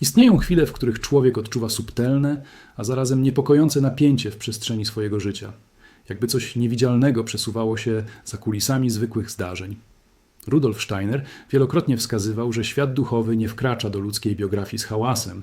Istnieją chwile, w których człowiek odczuwa subtelne, a zarazem niepokojące napięcie w przestrzeni swojego życia. Jakby coś niewidzialnego przesuwało się za kulisami zwykłych zdarzeń. Rudolf Steiner wielokrotnie wskazywał, że świat duchowy nie wkracza do ludzkiej biografii z hałasem.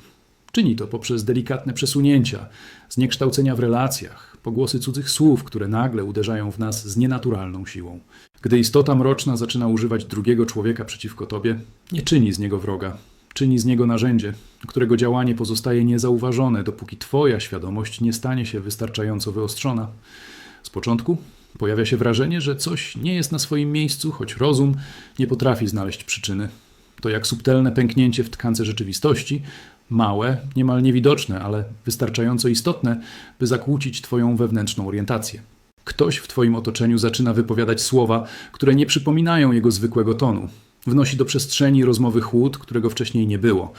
Czyni to poprzez delikatne przesunięcia, zniekształcenia w relacjach, pogłosy cudzych słów, które nagle uderzają w nas z nienaturalną siłą. Gdy istota mroczna zaczyna używać drugiego człowieka przeciwko tobie, nie czyni z niego wroga, czyni z niego narzędzie, którego działanie pozostaje niezauważone, dopóki twoja świadomość nie stanie się wystarczająco wyostrzona. Z początku pojawia się wrażenie, że coś nie jest na swoim miejscu, choć rozum nie potrafi znaleźć przyczyny. To jak subtelne pęknięcie w tkance rzeczywistości, małe, niemal niewidoczne, ale wystarczająco istotne, by zakłócić Twoją wewnętrzną orientację. Ktoś w Twoim otoczeniu zaczyna wypowiadać słowa, które nie przypominają jego zwykłego tonu. Wnosi do przestrzeni rozmowy chłód, którego wcześniej nie było.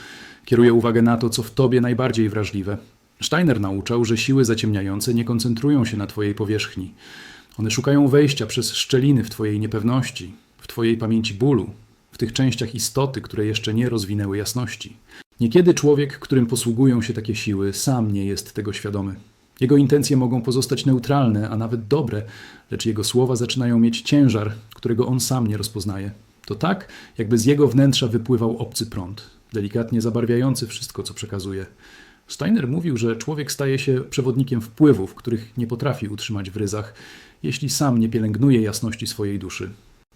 Kieruje uwagę na to, co w Tobie najbardziej wrażliwe. Steiner nauczał, że siły zaciemniające nie koncentrują się na Twojej powierzchni. One szukają wejścia przez szczeliny w Twojej niepewności, w Twojej pamięci bólu, w tych częściach istoty, które jeszcze nie rozwinęły jasności. Niekiedy człowiek, którym posługują się takie siły, sam nie jest tego świadomy. Jego intencje mogą pozostać neutralne, a nawet dobre, lecz jego słowa zaczynają mieć ciężar, którego on sam nie rozpoznaje. To tak, jakby z jego wnętrza wypływał obcy prąd, delikatnie zabarwiający wszystko, co przekazuje. Steiner mówił, że człowiek staje się przewodnikiem wpływów, których nie potrafi utrzymać w ryzach, jeśli sam nie pielęgnuje jasności swojej duszy.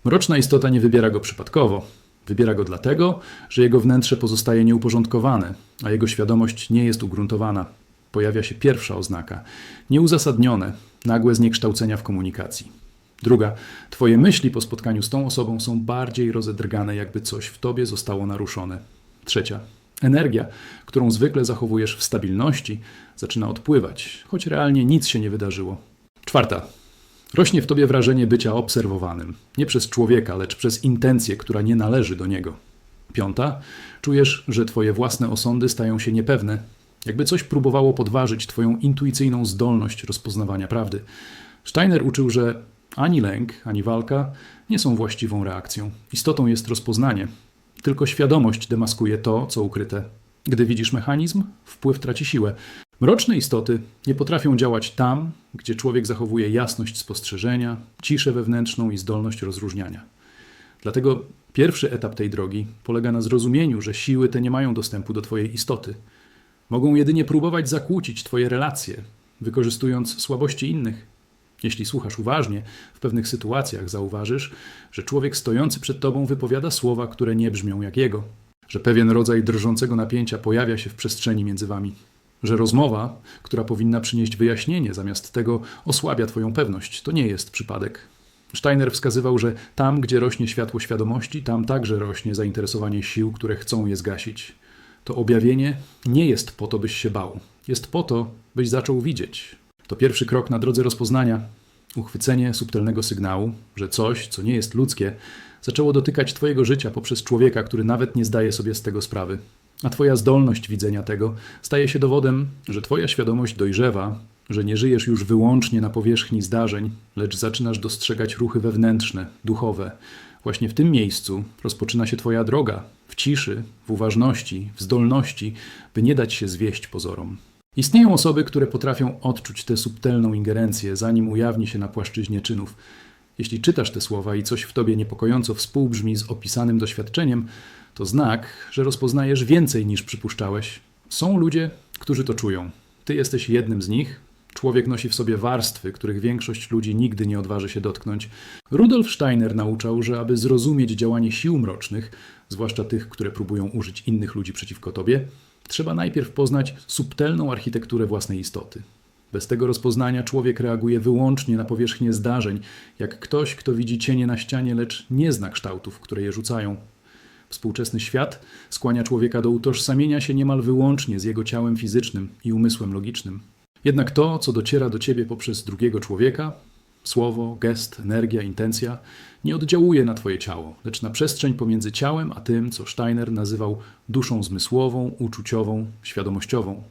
Mroczna istota nie wybiera go przypadkowo. Wybiera go dlatego, że jego wnętrze pozostaje nieuporządkowane, a jego świadomość nie jest ugruntowana. Pojawia się pierwsza oznaka nieuzasadnione, nagłe zniekształcenia w komunikacji. Druga, twoje myśli po spotkaniu z tą osobą są bardziej rozedrgane, jakby coś w tobie zostało naruszone. Trzecia, energia, którą zwykle zachowujesz w stabilności, zaczyna odpływać, choć realnie nic się nie wydarzyło. Czwarta, rośnie w tobie wrażenie bycia obserwowanym, nie przez człowieka, lecz przez intencję, która nie należy do niego. Piąta, czujesz, że twoje własne osądy stają się niepewne, jakby coś próbowało podważyć twoją intuicyjną zdolność rozpoznawania prawdy. Steiner uczył, że ani lęk, ani walka nie są właściwą reakcją. Istotą jest rozpoznanie. Tylko świadomość demaskuje to, co ukryte. Gdy widzisz mechanizm, wpływ traci siłę. Mroczne istoty nie potrafią działać tam, gdzie człowiek zachowuje jasność spostrzeżenia, ciszę wewnętrzną i zdolność rozróżniania. Dlatego pierwszy etap tej drogi polega na zrozumieniu, że siły te nie mają dostępu do Twojej istoty. Mogą jedynie próbować zakłócić Twoje relacje, wykorzystując słabości innych. Jeśli słuchasz uważnie, w pewnych sytuacjach zauważysz, że człowiek stojący przed tobą wypowiada słowa, które nie brzmią jak jego, że pewien rodzaj drżącego napięcia pojawia się w przestrzeni między wami, że rozmowa, która powinna przynieść wyjaśnienie, zamiast tego osłabia twoją pewność. To nie jest przypadek. Steiner wskazywał, że tam, gdzie rośnie światło świadomości, tam także rośnie zainteresowanie sił, które chcą je zgasić. To objawienie nie jest po to, byś się bał. Jest po to, byś zaczął widzieć, to pierwszy krok na drodze rozpoznania, uchwycenie subtelnego sygnału, że coś, co nie jest ludzkie, zaczęło dotykać Twojego życia poprzez człowieka, który nawet nie zdaje sobie z tego sprawy. A Twoja zdolność widzenia tego staje się dowodem, że Twoja świadomość dojrzewa, że nie żyjesz już wyłącznie na powierzchni zdarzeń, lecz zaczynasz dostrzegać ruchy wewnętrzne, duchowe. Właśnie w tym miejscu rozpoczyna się Twoja droga, w ciszy, w uważności, w zdolności, by nie dać się zwieść pozorom. Istnieją osoby, które potrafią odczuć tę subtelną ingerencję, zanim ujawni się na płaszczyźnie czynów. Jeśli czytasz te słowa i coś w tobie niepokojąco współbrzmi z opisanym doświadczeniem, to znak, że rozpoznajesz więcej niż przypuszczałeś. Są ludzie, którzy to czują. Ty jesteś jednym z nich. Człowiek nosi w sobie warstwy, których większość ludzi nigdy nie odważy się dotknąć. Rudolf Steiner nauczał, że aby zrozumieć działanie sił mrocznych, zwłaszcza tych, które próbują użyć innych ludzi przeciwko tobie, trzeba najpierw poznać subtelną architekturę własnej istoty. Bez tego rozpoznania człowiek reaguje wyłącznie na powierzchnię zdarzeń, jak ktoś, kto widzi cienie na ścianie, lecz nie zna kształtów, które je rzucają. Współczesny świat skłania człowieka do utożsamienia się niemal wyłącznie z jego ciałem fizycznym i umysłem logicznym. Jednak to, co dociera do ciebie poprzez drugiego człowieka, słowo, gest, energia, intencja, nie oddziałuje na twoje ciało, lecz na przestrzeń pomiędzy ciałem a tym, co Steiner nazywał duszą zmysłową, uczuciową, świadomościową.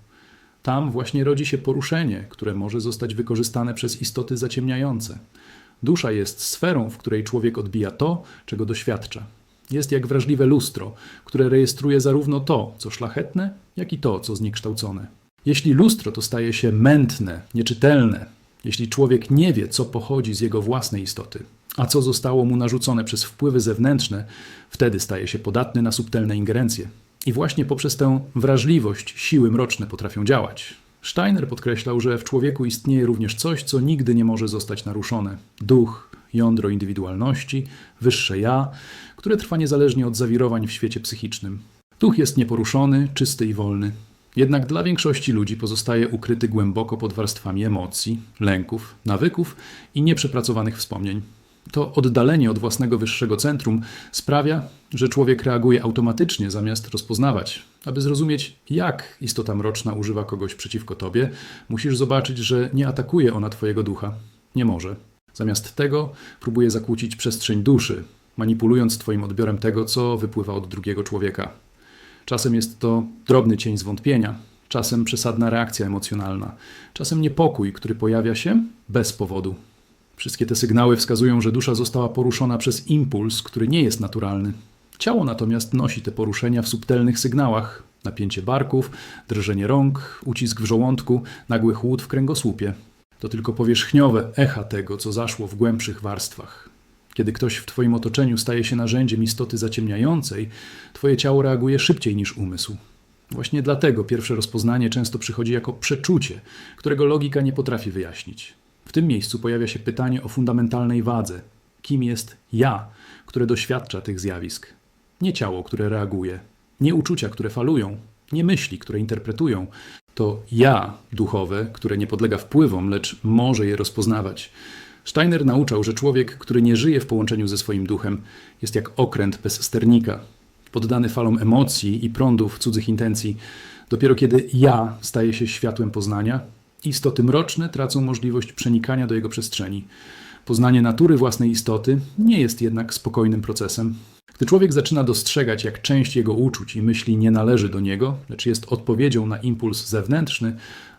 Tam właśnie rodzi się poruszenie, które może zostać wykorzystane przez istoty zaciemniające. Dusza jest sferą, w której człowiek odbija to, czego doświadcza. Jest jak wrażliwe lustro, które rejestruje zarówno to, co szlachetne, jak i to, co zniekształcone. Jeśli lustro to staje się mętne, nieczytelne, jeśli człowiek nie wie, co pochodzi z jego własnej istoty, a co zostało mu narzucone przez wpływy zewnętrzne, wtedy staje się podatny na subtelne ingerencje. I właśnie poprzez tę wrażliwość siły mroczne potrafią działać. Steiner podkreślał, że w człowieku istnieje również coś, co nigdy nie może zostać naruszone: duch, jądro indywidualności, wyższe ja, które trwa niezależnie od zawirowań w świecie psychicznym. Duch jest nieporuszony, czysty i wolny. Jednak dla większości ludzi pozostaje ukryty głęboko pod warstwami emocji, lęków, nawyków i nieprzepracowanych wspomnień. To oddalenie od własnego wyższego centrum sprawia, że człowiek reaguje automatycznie zamiast rozpoznawać. Aby zrozumieć, jak istota mroczna używa kogoś przeciwko tobie, musisz zobaczyć, że nie atakuje ona twojego ducha. Nie może. Zamiast tego próbuje zakłócić przestrzeń duszy, manipulując twoim odbiorem tego, co wypływa od drugiego człowieka. Czasem jest to drobny cień zwątpienia, czasem przesadna reakcja emocjonalna, czasem niepokój, który pojawia się bez powodu. Wszystkie te sygnały wskazują, że dusza została poruszona przez impuls, który nie jest naturalny. Ciało natomiast nosi te poruszenia w subtelnych sygnałach: napięcie barków, drżenie rąk, ucisk w żołądku, nagły chłód w kręgosłupie. To tylko powierzchniowe echa tego, co zaszło w głębszych warstwach. Kiedy ktoś w Twoim otoczeniu staje się narzędziem istoty zaciemniającej, Twoje ciało reaguje szybciej niż umysł. Właśnie dlatego pierwsze rozpoznanie często przychodzi jako przeczucie, którego logika nie potrafi wyjaśnić. W tym miejscu pojawia się pytanie o fundamentalnej wadze: kim jest ja, które doświadcza tych zjawisk? Nie ciało, które reaguje, nie uczucia, które falują, nie myśli, które interpretują. To ja duchowe, które nie podlega wpływom, lecz może je rozpoznawać. Steiner nauczał, że człowiek, który nie żyje w połączeniu ze swoim duchem, jest jak okręt bez sternika, poddany falom emocji i prądów cudzych intencji. Dopiero kiedy ja staje się światłem poznania, istoty mroczne tracą możliwość przenikania do jego przestrzeni. Poznanie natury własnej istoty nie jest jednak spokojnym procesem. Gdy człowiek zaczyna dostrzegać, jak część jego uczuć i myśli nie należy do niego, lecz jest odpowiedzią na impuls zewnętrzny,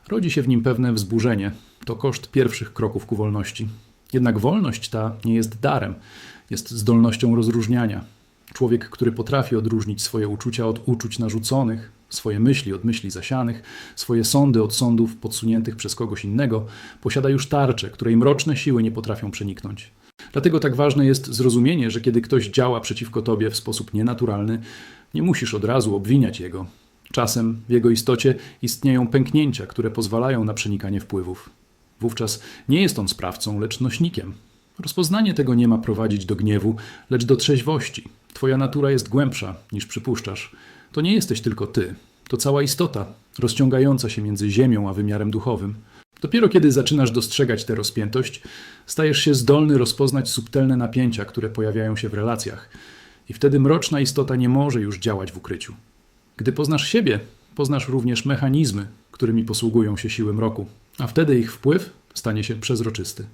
rodzi się w nim pewne wzburzenie. To koszt pierwszych kroków ku wolności. Jednak wolność ta nie jest darem, jest zdolnością rozróżniania. Człowiek, który potrafi odróżnić swoje uczucia od uczuć narzuconych, swoje myśli od myśli zasianych, swoje sądy od sądów podsuniętych przez kogoś innego, posiada już tarczę, której mroczne siły nie potrafią przeniknąć. Dlatego tak ważne jest zrozumienie, że kiedy ktoś działa przeciwko tobie w sposób nienaturalny, nie musisz od razu obwiniać jego. Czasem w jego istocie istnieją pęknięcia, które pozwalają na przenikanie wpływów. Wówczas nie jest on sprawcą, lecz nośnikiem. Rozpoznanie tego nie ma prowadzić do gniewu, lecz do trzeźwości. Twoja natura jest głębsza niż przypuszczasz. To nie jesteś tylko ty, to cała istota, rozciągająca się między ziemią a wymiarem duchowym. Dopiero kiedy zaczynasz dostrzegać tę rozpiętość, stajesz się zdolny rozpoznać subtelne napięcia, które pojawiają się w relacjach, i wtedy mroczna istota nie może już działać w ukryciu. Gdy poznasz siebie, poznasz również mechanizmy, którymi posługują się siły mroku, a wtedy ich wpływ stanie się przezroczysty.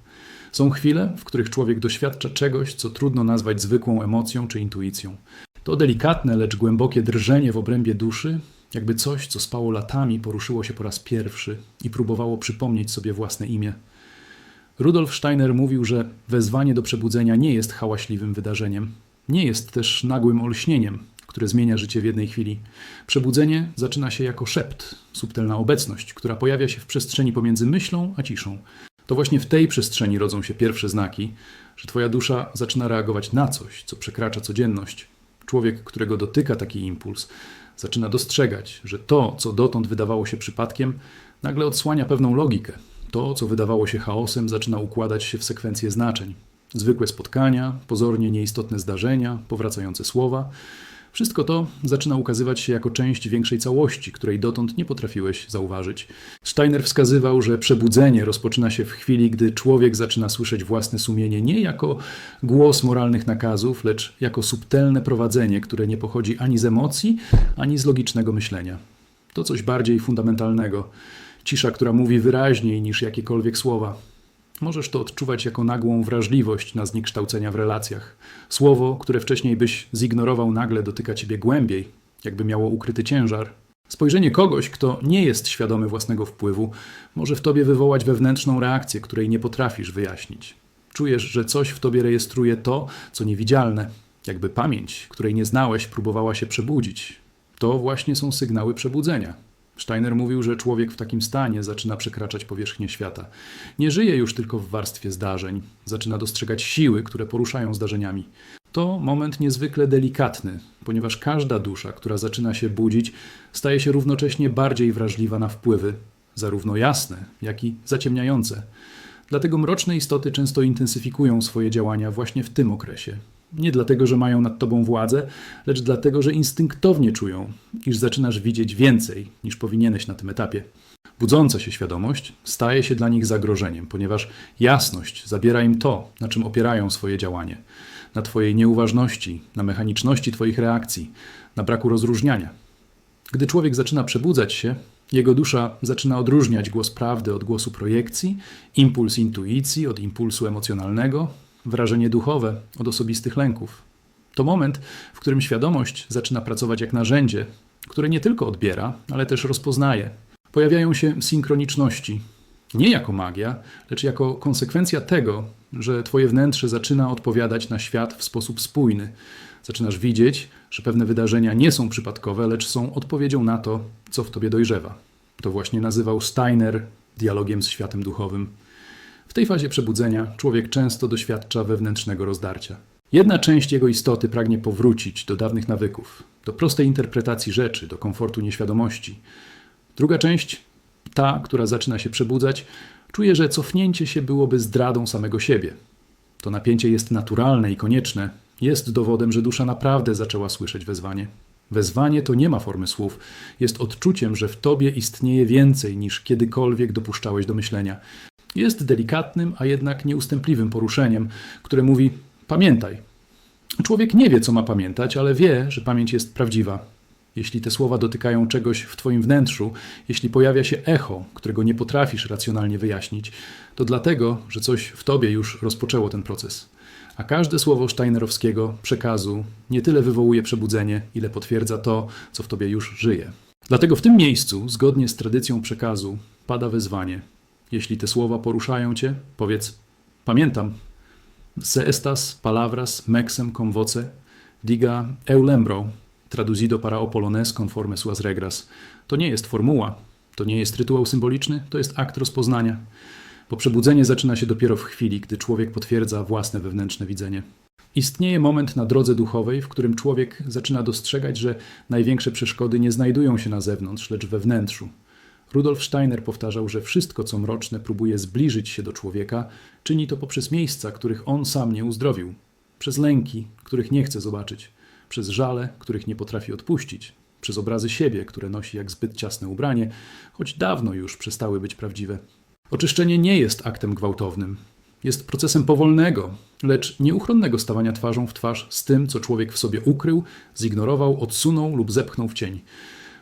Są chwile, w których człowiek doświadcza czegoś, co trudno nazwać zwykłą emocją czy intuicją. To delikatne, lecz głębokie drżenie w obrębie duszy, jakby coś, co spało latami, poruszyło się po raz pierwszy i próbowało przypomnieć sobie własne imię. Rudolf Steiner mówił, że wezwanie do przebudzenia nie jest hałaśliwym wydarzeniem, nie jest też nagłym olśnieniem, które zmienia życie w jednej chwili. Przebudzenie zaczyna się jako szept, subtelna obecność, która pojawia się w przestrzeni pomiędzy myślą a ciszą. To właśnie w tej przestrzeni rodzą się pierwsze znaki, że Twoja dusza zaczyna reagować na coś, co przekracza codzienność. Człowiek, którego dotyka taki impuls, zaczyna dostrzegać, że to, co dotąd wydawało się przypadkiem, nagle odsłania pewną logikę. To, co wydawało się chaosem, zaczyna układać się w sekwencję znaczeń. Zwykłe spotkania, pozornie nieistotne zdarzenia, powracające słowa. Wszystko to zaczyna ukazywać się jako część większej całości, której dotąd nie potrafiłeś zauważyć. Steiner wskazywał, że przebudzenie rozpoczyna się w chwili, gdy człowiek zaczyna słyszeć własne sumienie nie jako głos moralnych nakazów, lecz jako subtelne prowadzenie, które nie pochodzi ani z emocji, ani z logicznego myślenia. To coś bardziej fundamentalnego. Cisza, która mówi wyraźniej niż jakiekolwiek słowa. Możesz to odczuwać jako nagłą wrażliwość na zniekształcenia w relacjach. Słowo, które wcześniej byś zignorował, nagle dotyka ciebie głębiej, jakby miało ukryty ciężar. Spojrzenie kogoś, kto nie jest świadomy własnego wpływu, może w tobie wywołać wewnętrzną reakcję, której nie potrafisz wyjaśnić. Czujesz, że coś w tobie rejestruje to, co niewidzialne. Jakby pamięć, której nie znałeś, próbowała się przebudzić. To właśnie są sygnały przebudzenia. Steiner mówił, że człowiek w takim stanie zaczyna przekraczać powierzchnię świata. Nie żyje już tylko w warstwie zdarzeń, zaczyna dostrzegać siły, które poruszają zdarzeniami. To moment niezwykle delikatny, ponieważ każda dusza, która zaczyna się budzić, staje się równocześnie bardziej wrażliwa na wpływy, zarówno jasne, jak i zaciemniające. Dlatego mroczne istoty często intensyfikują swoje działania właśnie w tym okresie. Nie dlatego, że mają nad tobą władzę, lecz dlatego, że instynktownie czują, iż zaczynasz widzieć więcej niż powinieneś na tym etapie. Budząca się świadomość staje się dla nich zagrożeniem, ponieważ jasność zabiera im to, na czym opierają swoje działanie na Twojej nieuważności, na mechaniczności Twoich reakcji, na braku rozróżniania. Gdy człowiek zaczyna przebudzać się, jego dusza zaczyna odróżniać głos prawdy od głosu projekcji, impuls intuicji od impulsu emocjonalnego, wrażenie duchowe od osobistych lęków. To moment, w którym świadomość zaczyna pracować jak narzędzie, które nie tylko odbiera, ale też rozpoznaje. Pojawiają się synchroniczności, nie jako magia, lecz jako konsekwencja tego, że Twoje wnętrze zaczyna odpowiadać na świat w sposób spójny. Zaczynasz widzieć, że pewne wydarzenia nie są przypadkowe, lecz są odpowiedzią na to, co w Tobie dojrzewa. To właśnie nazywał Steiner dialogiem z światem duchowym. W tej fazie przebudzenia człowiek często doświadcza wewnętrznego rozdarcia. Jedna część jego istoty pragnie powrócić do dawnych nawyków, do prostej interpretacji rzeczy, do komfortu nieświadomości. Druga część, ta, która zaczyna się przebudzać, czuje, że cofnięcie się byłoby zdradą samego siebie. To napięcie jest naturalne i konieczne. Jest dowodem, że dusza naprawdę zaczęła słyszeć wezwanie. Wezwanie to nie ma formy słów, jest odczuciem, że w tobie istnieje więcej niż kiedykolwiek dopuszczałeś do myślenia. Jest delikatnym, a jednak nieustępliwym poruszeniem, które mówi: Pamiętaj. Człowiek nie wie, co ma pamiętać, ale wie, że pamięć jest prawdziwa. Jeśli te słowa dotykają czegoś w Twoim wnętrzu, jeśli pojawia się echo, którego nie potrafisz racjonalnie wyjaśnić, to dlatego, że coś w Tobie już rozpoczęło ten proces. A każde słowo Steinerowskiego przekazu nie tyle wywołuje przebudzenie, ile potwierdza to, co w Tobie już żyje. Dlatego w tym miejscu, zgodnie z tradycją przekazu, pada wezwanie. Jeśli te słowa poruszają Cię, powiedz: Pamiętam. Se estas palabras mexem convoce, diga eulembro, traduzido para o polones conforme suas regras. To nie jest formuła, to nie jest rytuał symboliczny, to jest akt rozpoznania. Bo przebudzenie zaczyna się dopiero w chwili, gdy człowiek potwierdza własne wewnętrzne widzenie. Istnieje moment na drodze duchowej, w którym człowiek zaczyna dostrzegać, że największe przeszkody nie znajdują się na zewnątrz, lecz we wnętrzu. Rudolf Steiner powtarzał, że wszystko, co mroczne próbuje zbliżyć się do człowieka, czyni to poprzez miejsca, których on sam nie uzdrowił, przez lęki, których nie chce zobaczyć, przez żale, których nie potrafi odpuścić, przez obrazy siebie, które nosi jak zbyt ciasne ubranie, choć dawno już przestały być prawdziwe. Oczyszczenie nie jest aktem gwałtownym. Jest procesem powolnego, lecz nieuchronnego stawania twarzą w twarz z tym, co człowiek w sobie ukrył, zignorował, odsunął lub zepchnął w cień.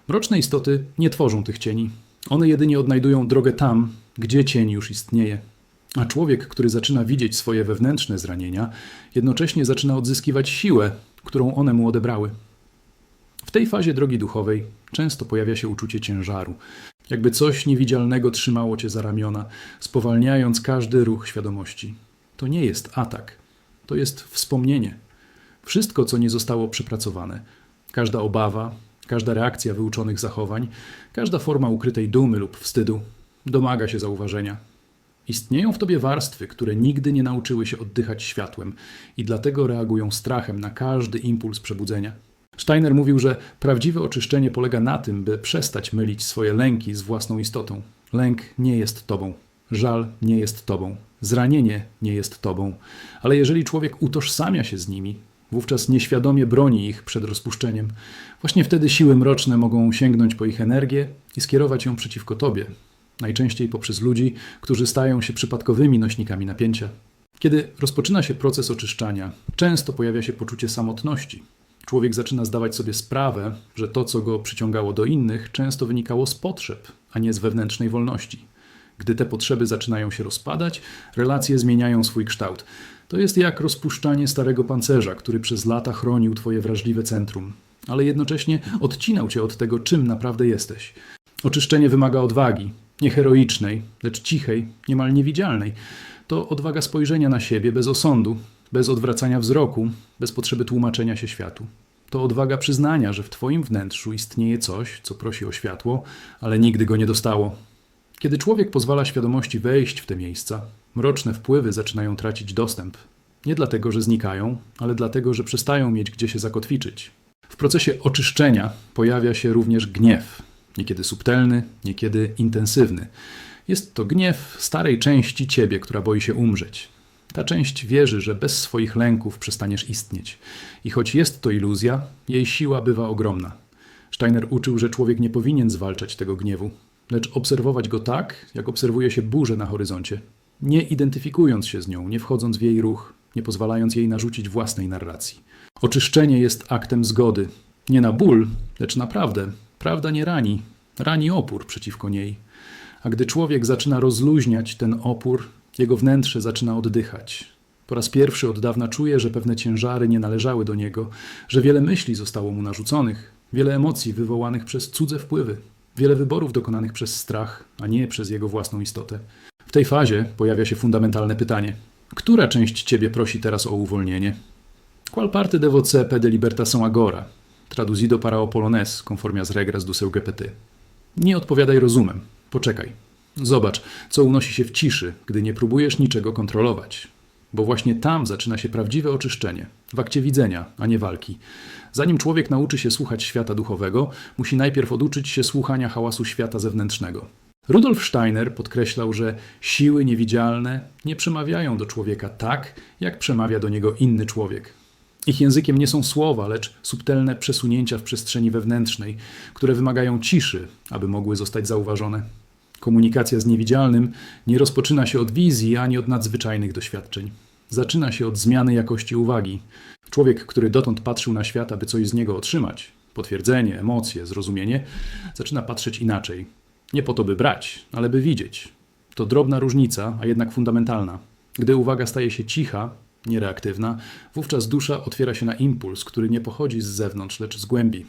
Mroczne istoty nie tworzą tych cieni. One jedynie odnajdują drogę tam, gdzie cień już istnieje. A człowiek, który zaczyna widzieć swoje wewnętrzne zranienia, jednocześnie zaczyna odzyskiwać siłę, którą one mu odebrały. W tej fazie drogi duchowej często pojawia się uczucie ciężaru, jakby coś niewidzialnego trzymało cię za ramiona, spowalniając każdy ruch świadomości. To nie jest atak, to jest wspomnienie. Wszystko, co nie zostało przepracowane, każda obawa, każda reakcja wyuczonych zachowań, każda forma ukrytej dumy lub wstydu domaga się zauważenia. Istnieją w tobie warstwy, które nigdy nie nauczyły się oddychać światłem i dlatego reagują strachem na każdy impuls przebudzenia. Steiner mówił, że prawdziwe oczyszczenie polega na tym, by przestać mylić swoje lęki z własną istotą. Lęk nie jest tobą, żal nie jest tobą, zranienie nie jest tobą, ale jeżeli człowiek utożsamia się z nimi, wówczas nieświadomie broni ich przed rozpuszczeniem. Właśnie wtedy siły mroczne mogą sięgnąć po ich energię i skierować ją przeciwko tobie, najczęściej poprzez ludzi, którzy stają się przypadkowymi nośnikami napięcia. Kiedy rozpoczyna się proces oczyszczania, często pojawia się poczucie samotności. Człowiek zaczyna zdawać sobie sprawę, że to, co go przyciągało do innych, często wynikało z potrzeb, a nie z wewnętrznej wolności. Gdy te potrzeby zaczynają się rozpadać, relacje zmieniają swój kształt. To jest jak rozpuszczanie starego pancerza, który przez lata chronił Twoje wrażliwe centrum, ale jednocześnie odcinał Cię od tego, czym naprawdę jesteś. Oczyszczenie wymaga odwagi, nie heroicznej, lecz cichej, niemal niewidzialnej. To odwaga spojrzenia na siebie bez osądu, bez odwracania wzroku, bez potrzeby tłumaczenia się światu. To odwaga przyznania, że w Twoim wnętrzu istnieje coś, co prosi o światło, ale nigdy go nie dostało. Kiedy człowiek pozwala świadomości wejść w te miejsca, mroczne wpływy zaczynają tracić dostęp. Nie dlatego, że znikają, ale dlatego, że przestają mieć gdzie się zakotwiczyć. W procesie oczyszczenia pojawia się również gniew, niekiedy subtelny, niekiedy intensywny. Jest to gniew starej części ciebie, która boi się umrzeć. Ta część wierzy, że bez swoich lęków przestaniesz istnieć. I choć jest to iluzja, jej siła bywa ogromna. Steiner uczył, że człowiek nie powinien zwalczać tego gniewu, lecz obserwować go tak, jak obserwuje się burzę na horyzoncie, nie identyfikując się z nią, nie wchodząc w jej ruch, nie pozwalając jej narzucić własnej narracji. Oczyszczenie jest aktem zgody, nie na ból, lecz naprawdę. Prawda nie rani, rani opór przeciwko niej. A gdy człowiek zaczyna rozluźniać ten opór, jego wnętrze zaczyna oddychać. Po raz pierwszy od dawna czuje, że pewne ciężary nie należały do niego, że wiele myśli zostało mu narzuconych, wiele emocji wywołanych przez cudze wpływy, wiele wyborów dokonanych przez strach, a nie przez jego własną istotę. W tej fazie pojawia się fundamentalne pytanie: która część ciebie prosi teraz o uwolnienie? Qual parte de voce pede libertação agora? Traduzido para o polonés, conforme as regras do seu GPT. Nie odpowiadaj rozumem. Poczekaj. Zobacz, co unosi się w ciszy, gdy nie próbujesz niczego kontrolować. Bo właśnie tam zaczyna się prawdziwe oczyszczenie, w akcie widzenia, a nie walki. Zanim człowiek nauczy się słuchać świata duchowego, musi najpierw oduczyć się słuchania hałasu świata zewnętrznego. Rudolf Steiner podkreślał, że siły niewidzialne nie przemawiają do człowieka tak, jak przemawia do niego inny człowiek. Ich językiem nie są słowa, lecz subtelne przesunięcia w przestrzeni wewnętrznej, które wymagają ciszy, aby mogły zostać zauważone. Komunikacja z niewidzialnym nie rozpoczyna się od wizji ani od nadzwyczajnych doświadczeń. Zaczyna się od zmiany jakości uwagi. Człowiek, który dotąd patrzył na świat, aby coś z niego otrzymać potwierdzenie, emocje, zrozumienie zaczyna patrzeć inaczej. Nie po to, by brać, ale by widzieć. To drobna różnica, a jednak fundamentalna. Gdy uwaga staje się cicha, niereaktywna, wówczas dusza otwiera się na impuls, który nie pochodzi z zewnątrz, lecz z głębi.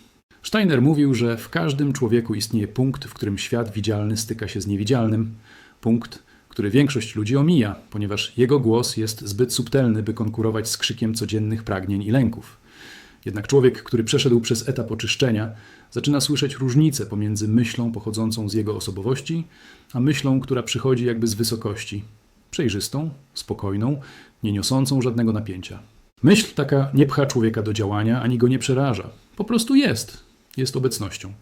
Steiner mówił, że w każdym człowieku istnieje punkt, w którym świat widzialny styka się z niewidzialnym, punkt, który większość ludzi omija, ponieważ jego głos jest zbyt subtelny, by konkurować z krzykiem codziennych pragnień i lęków. Jednak człowiek, który przeszedł przez etap oczyszczenia, zaczyna słyszeć różnicę pomiędzy myślą pochodzącą z jego osobowości, a myślą, która przychodzi jakby z wysokości, przejrzystą, spokojną, nie niosącą żadnego napięcia. Myśl taka nie pcha człowieka do działania ani go nie przeraża. Po prostu jest. Jest obecnością.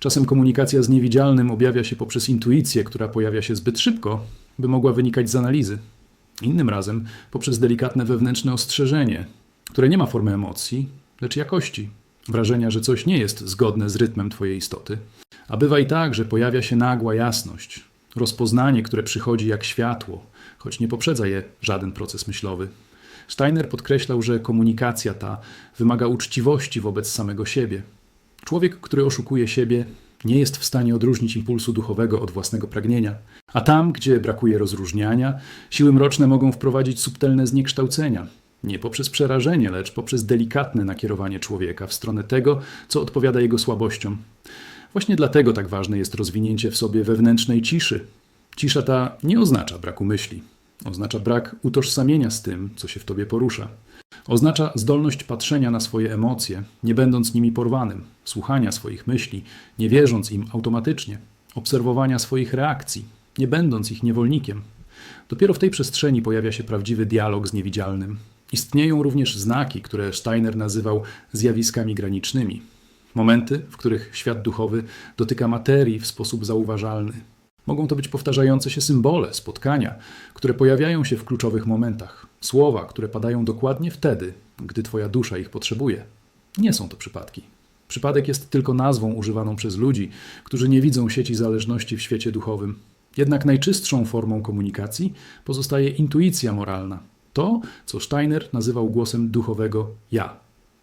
Czasem komunikacja z niewidzialnym objawia się poprzez intuicję, która pojawia się zbyt szybko, by mogła wynikać z analizy. Innym razem poprzez delikatne wewnętrzne ostrzeżenie, które nie ma formy emocji, lecz jakości. Wrażenia, że coś nie jest zgodne z rytmem Twojej istoty. A bywa i tak, że pojawia się nagła jasność, rozpoznanie, które przychodzi jak światło, choć nie poprzedza je żaden proces myślowy. Steiner podkreślał, że komunikacja ta wymaga uczciwości wobec samego siebie. Człowiek, który oszukuje siebie, nie jest w stanie odróżnić impulsu duchowego od własnego pragnienia. A tam, gdzie brakuje rozróżniania, siły mroczne mogą wprowadzić subtelne zniekształcenia. Nie poprzez przerażenie, lecz poprzez delikatne nakierowanie człowieka w stronę tego, co odpowiada jego słabościom. Właśnie dlatego tak ważne jest rozwinięcie w sobie wewnętrznej ciszy, Cisza ta nie oznacza braku myśli. Oznacza brak utożsamienia z tym, co się w tobie porusza. Oznacza zdolność patrzenia na swoje emocje, nie będąc nimi porwanym, słuchania swoich myśli, nie wierząc im automatycznie, obserwowania swoich reakcji, nie będąc ich niewolnikiem. Dopiero w tej przestrzeni pojawia się prawdziwy dialog z niewidzialnym. Istnieją również znaki, które Steiner nazywał zjawiskami granicznymi. Momenty, w których świat duchowy dotyka materii w sposób zauważalny, Mogą to być powtarzające się symbole, spotkania, które pojawiają się w kluczowych momentach, słowa, które padają dokładnie wtedy, gdy Twoja dusza ich potrzebuje. Nie są to przypadki. Przypadek jest tylko nazwą używaną przez ludzi, którzy nie widzą sieci zależności w świecie duchowym. Jednak najczystszą formą komunikacji pozostaje intuicja moralna. To, co Steiner nazywał głosem duchowego ja.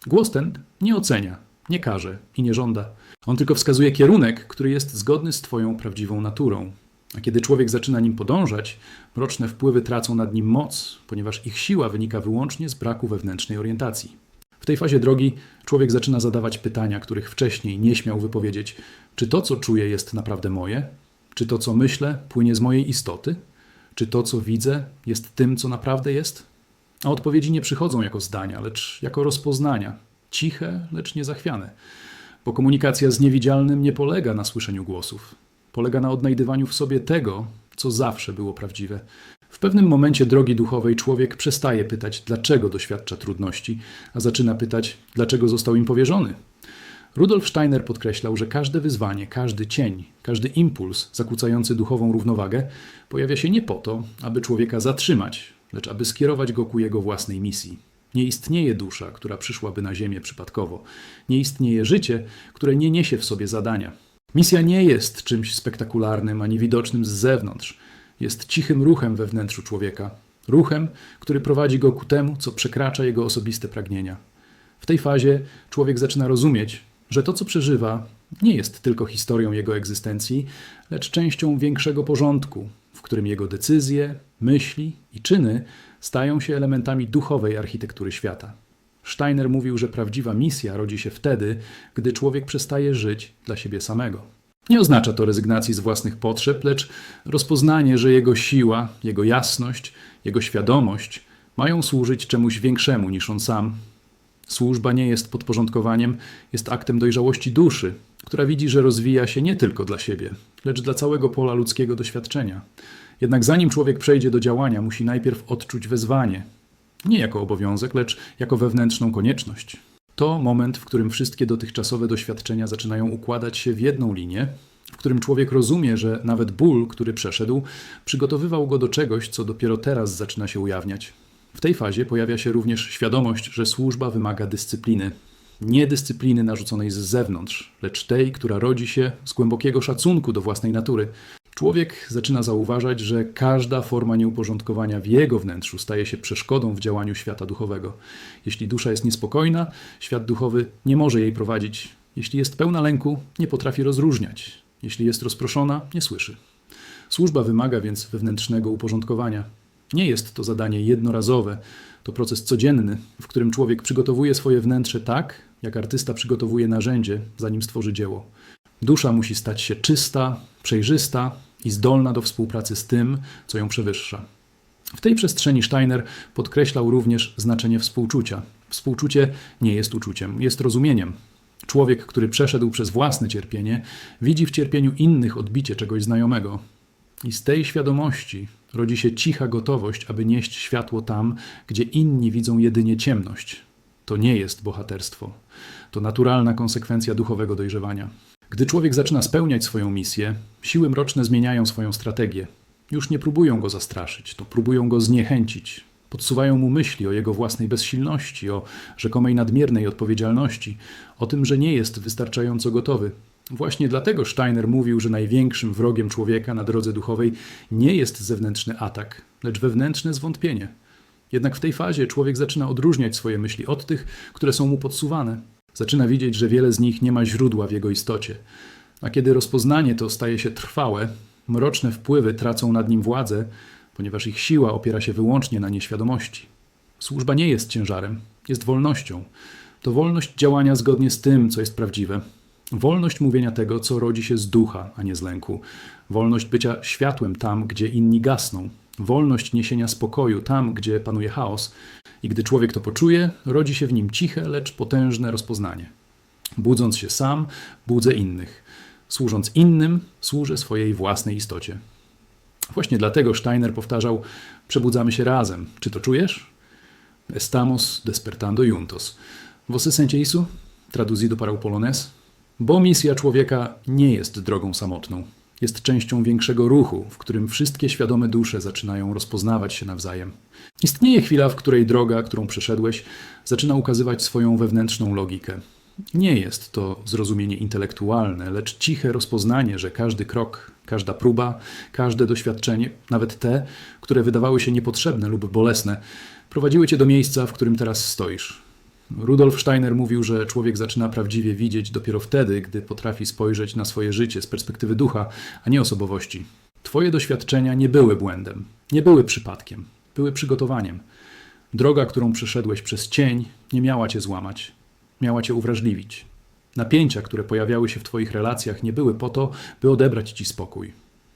Głos ten nie ocenia, nie każe i nie żąda. On tylko wskazuje kierunek, który jest zgodny z Twoją prawdziwą naturą. A kiedy człowiek zaczyna nim podążać, mroczne wpływy tracą nad nim moc, ponieważ ich siła wynika wyłącznie z braku wewnętrznej orientacji. W tej fazie drogi człowiek zaczyna zadawać pytania, których wcześniej nie śmiał wypowiedzieć: czy to, co czuję, jest naprawdę moje? Czy to, co myślę, płynie z mojej istoty? Czy to, co widzę, jest tym, co naprawdę jest? A odpowiedzi nie przychodzą jako zdania, lecz jako rozpoznania. Ciche, lecz niezachwiane. Bo komunikacja z niewidzialnym nie polega na słyszeniu głosów. Polega na odnajdywaniu w sobie tego, co zawsze było prawdziwe. W pewnym momencie drogi duchowej człowiek przestaje pytać, dlaczego doświadcza trudności, a zaczyna pytać, dlaczego został im powierzony. Rudolf Steiner podkreślał, że każde wyzwanie, każdy cień, każdy impuls zakłócający duchową równowagę pojawia się nie po to, aby człowieka zatrzymać, lecz aby skierować go ku jego własnej misji. Nie istnieje dusza, która przyszłaby na Ziemię przypadkowo. Nie istnieje życie, które nie niesie w sobie zadania. Misja nie jest czymś spektakularnym ani widocznym z zewnątrz. Jest cichym ruchem we wnętrzu człowieka. Ruchem, który prowadzi go ku temu, co przekracza jego osobiste pragnienia. W tej fazie człowiek zaczyna rozumieć, że to, co przeżywa, nie jest tylko historią jego egzystencji, lecz częścią większego porządku, w którym jego decyzje, myśli i czyny stają się elementami duchowej architektury świata. Steiner mówił, że prawdziwa misja rodzi się wtedy, gdy człowiek przestaje żyć dla siebie samego. Nie oznacza to rezygnacji z własnych potrzeb, lecz rozpoznanie, że jego siła, jego jasność, jego świadomość mają służyć czemuś większemu niż on sam. Służba nie jest podporządkowaniem, jest aktem dojrzałości duszy, która widzi, że rozwija się nie tylko dla siebie, lecz dla całego pola ludzkiego doświadczenia. Jednak zanim człowiek przejdzie do działania, musi najpierw odczuć wezwanie, nie jako obowiązek, lecz jako wewnętrzną konieczność. To moment, w którym wszystkie dotychczasowe doświadczenia zaczynają układać się w jedną linię, w którym człowiek rozumie, że nawet ból, który przeszedł, przygotowywał go do czegoś, co dopiero teraz zaczyna się ujawniać. W tej fazie pojawia się również świadomość, że służba wymaga dyscypliny. Nie dyscypliny narzuconej z zewnątrz, lecz tej, która rodzi się z głębokiego szacunku do własnej natury. Człowiek zaczyna zauważać, że każda forma nieuporządkowania w jego wnętrzu staje się przeszkodą w działaniu świata duchowego. Jeśli dusza jest niespokojna, świat duchowy nie może jej prowadzić. Jeśli jest pełna lęku, nie potrafi rozróżniać. Jeśli jest rozproszona, nie słyszy. Służba wymaga więc wewnętrznego uporządkowania. Nie jest to zadanie jednorazowe, to proces codzienny, w którym człowiek przygotowuje swoje wnętrze tak, jak artysta przygotowuje narzędzie, zanim stworzy dzieło. Dusza musi stać się czysta, przejrzysta i zdolna do współpracy z tym, co ją przewyższa. W tej przestrzeni Steiner podkreślał również znaczenie współczucia. Współczucie nie jest uczuciem, jest rozumieniem. Człowiek, który przeszedł przez własne cierpienie, widzi w cierpieniu innych odbicie czegoś znajomego. I z tej świadomości rodzi się cicha gotowość, aby nieść światło tam, gdzie inni widzą jedynie ciemność. To nie jest bohaterstwo. To naturalna konsekwencja duchowego dojrzewania. Gdy człowiek zaczyna spełniać swoją misję, siły mroczne zmieniają swoją strategię. Już nie próbują go zastraszyć, to próbują go zniechęcić. Podsuwają mu myśli o jego własnej bezsilności, o rzekomej nadmiernej odpowiedzialności, o tym, że nie jest wystarczająco gotowy. Właśnie dlatego Steiner mówił, że największym wrogiem człowieka na drodze duchowej nie jest zewnętrzny atak, lecz wewnętrzne zwątpienie. Jednak w tej fazie człowiek zaczyna odróżniać swoje myśli od tych, które są mu podsuwane. Zaczyna widzieć, że wiele z nich nie ma źródła w jego istocie. A kiedy rozpoznanie to staje się trwałe, mroczne wpływy tracą nad nim władzę, ponieważ ich siła opiera się wyłącznie na nieświadomości. Służba nie jest ciężarem, jest wolnością. To wolność działania zgodnie z tym, co jest prawdziwe. Wolność mówienia tego, co rodzi się z ducha, a nie z lęku. Wolność bycia światłem tam, gdzie inni gasną. Wolność niesienia spokoju tam, gdzie panuje chaos. I gdy człowiek to poczuje, rodzi się w nim ciche, lecz potężne rozpoznanie. Budząc się sam, budzę innych. Służąc innym, służę swojej własnej istocie. Właśnie dlatego Steiner powtarzał: Przebudzamy się razem. Czy to czujesz? Estamos despertando juntos. Sente isso? Traduzido para o polonês. Bo misja człowieka nie jest drogą samotną. Jest częścią większego ruchu, w którym wszystkie świadome dusze zaczynają rozpoznawać się nawzajem. Istnieje chwila, w której droga, którą przeszedłeś, zaczyna ukazywać swoją wewnętrzną logikę. Nie jest to zrozumienie intelektualne, lecz ciche rozpoznanie, że każdy krok, każda próba, każde doświadczenie, nawet te, które wydawały się niepotrzebne lub bolesne, prowadziły cię do miejsca, w którym teraz stoisz. Rudolf Steiner mówił, że człowiek zaczyna prawdziwie widzieć dopiero wtedy, gdy potrafi spojrzeć na swoje życie z perspektywy ducha, a nie osobowości. Twoje doświadczenia nie były błędem, nie były przypadkiem, były przygotowaniem. Droga, którą przeszedłeś przez cień, nie miała cię złamać, miała cię uwrażliwić. Napięcia, które pojawiały się w Twoich relacjach, nie były po to, by odebrać Ci spokój.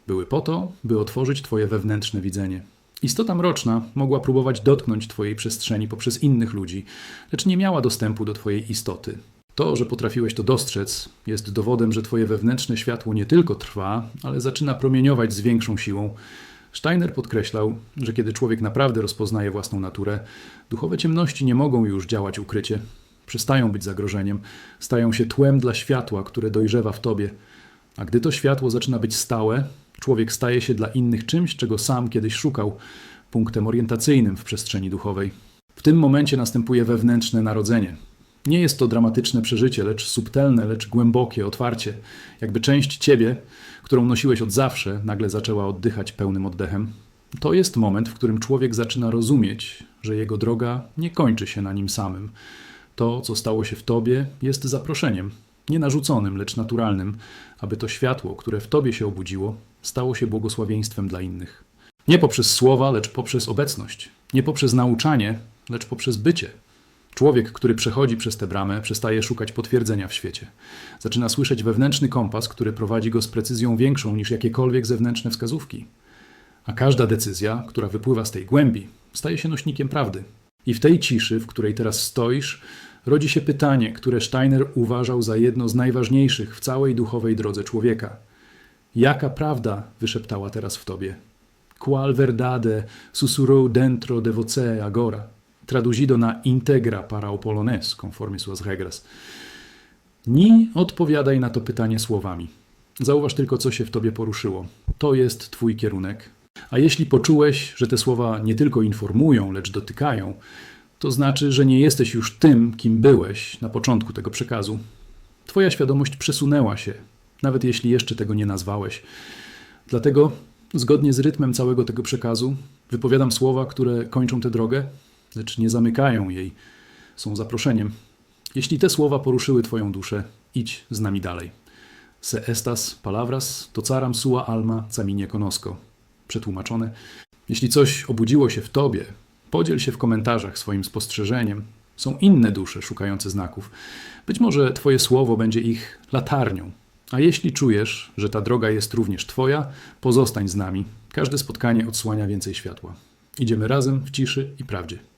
Były po to, by otworzyć Twoje wewnętrzne widzenie. Istota mroczna mogła próbować dotknąć Twojej przestrzeni poprzez innych ludzi, lecz nie miała dostępu do Twojej istoty. To, że potrafiłeś to dostrzec, jest dowodem, że Twoje wewnętrzne światło nie tylko trwa, ale zaczyna promieniować z większą siłą. Steiner podkreślał, że kiedy człowiek naprawdę rozpoznaje własną naturę, duchowe ciemności nie mogą już działać ukrycie. Przestają być zagrożeniem, stają się tłem dla światła, które dojrzewa w tobie. A gdy to światło zaczyna być stałe, człowiek staje się dla innych czymś, czego sam kiedyś szukał, punktem orientacyjnym w przestrzeni duchowej. W tym momencie następuje wewnętrzne narodzenie. Nie jest to dramatyczne przeżycie, lecz subtelne, lecz głębokie otwarcie, jakby część ciebie, którą nosiłeś od zawsze, nagle zaczęła oddychać pełnym oddechem. To jest moment, w którym człowiek zaczyna rozumieć, że jego droga nie kończy się na nim samym. To, co stało się w tobie, jest zaproszeniem, nie narzuconym, lecz naturalnym, aby to światło, które w tobie się obudziło, stało się błogosławieństwem dla innych. Nie poprzez słowa, lecz poprzez obecność. Nie poprzez nauczanie, lecz poprzez bycie. Człowiek, który przechodzi przez tę bramę, przestaje szukać potwierdzenia w świecie. Zaczyna słyszeć wewnętrzny kompas, który prowadzi go z precyzją większą niż jakiekolwiek zewnętrzne wskazówki. A każda decyzja, która wypływa z tej głębi, staje się nośnikiem prawdy. I w tej ciszy, w której teraz stoisz, rodzi się pytanie, które Steiner uważał za jedno z najważniejszych w całej duchowej drodze człowieka. Jaka prawda wyszeptała teraz w tobie? Qual verdade susurrou dentro de você agora? Traduzido na integra para o polonés, conforme suas regras. Ni odpowiadaj na to pytanie słowami. Zauważ tylko, co się w tobie poruszyło. To jest twój kierunek. A jeśli poczułeś, że te słowa nie tylko informują, lecz dotykają, to znaczy, że nie jesteś już tym, kim byłeś na początku tego przekazu. Twoja świadomość przesunęła się, nawet jeśli jeszcze tego nie nazwałeś. Dlatego, zgodnie z rytmem całego tego przekazu, wypowiadam słowa, które kończą tę drogę, lecz nie zamykają jej, są zaproszeniem. Jeśli te słowa poruszyły Twoją duszę, idź z nami dalej. Se estas palabras tocaram sua alma caminie conosco. Przetłumaczone. Jeśli coś obudziło się w Tobie, podziel się w komentarzach swoim spostrzeżeniem. Są inne dusze szukające znaków. Być może Twoje słowo będzie ich latarnią. A jeśli czujesz, że ta droga jest również Twoja, pozostań z nami. Każde spotkanie odsłania więcej światła. Idziemy razem w ciszy i prawdzie.